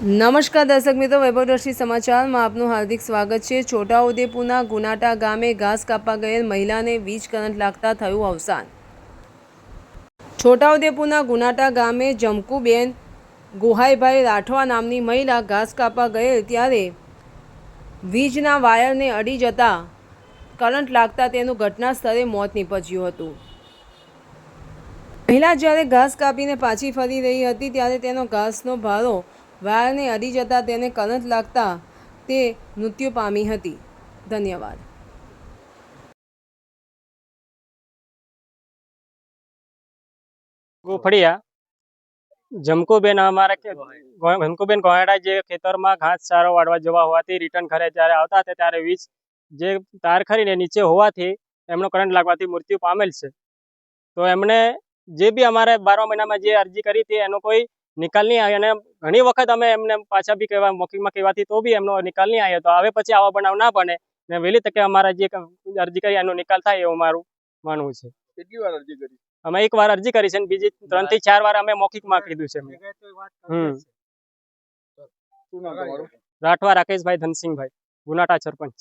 નમસ્કાર દર્શક મિત્રો, વૈભવદર્શી સમાચારમાં આપનું હાર્દિક સ્વાગત છે. છોટાઉદેપુરના ગુનાટા ગામે ઘાસ કાપવા ગયેલ મહિલાને વીજ કરંટ લાગતા થયું અવસાન. છોટાઉદેપુરના ગુનાટા ગામે જમકુબેન ગોહાઈભાઈ રાઠવા નામની મહિલા ઘાસ કાપવા ગયેલ ત્યારે વીજના વાયરને અડી જતા કરંટ લાગતા તેનું ઘટના સ્થળે મોત નીપજ્યું હતું. મહિલા જ્યારે ઘાસ કાપીને પાછી ફરી રહી હતી ત્યારે તેનો ઘાસનો ભારો વાયરને અડી જતાં તેને કરંટ લાગતા તે મૃત્યુ પામી હતી. ધન્યવાદ. ગોફડિયા, જમકુબેન અમારા જમકુબેન ગોહાડા જે ખેતરમાં ઘાસ ચારો વાળવા જવા હોવાથી રિટર્ન ઘરે જ્યારે આવતા હતા ત્યારે વીજ જે તાર ખરીને નીચે હોવાથી એમનો કરંટ લાગવાથી મૃત્યુ પામેલ છે. તો એમણે જે બી અમારે બારમા મહિનામાં જે અરજી કરી હતી એનો કોઈ નિકાલ નહીં આવ્યો અને ઘણી વખત અમે એમને પાછા બી કહેવા મૌખિકમાં કહેવાથી તો બી એમનો નિકાલ નહીં આવ્યો તો હવે પછી આવા બનાવ ના બને. ને વહેલી તકે અમારા જે અરજી કરી એનો નિકાલ થાય એવું મારું માનવું છે. કેટલી વાર અરજી કરી? અમે એક વાર અરજી કરી છે ને બીજી ત્રણથી ચાર વાર અમે મૌખિકમાં કીધું છે હમ. રાઠવા રાકેશભાઈ ધનસિંહભાઈ ગુનાટા સરપંચ.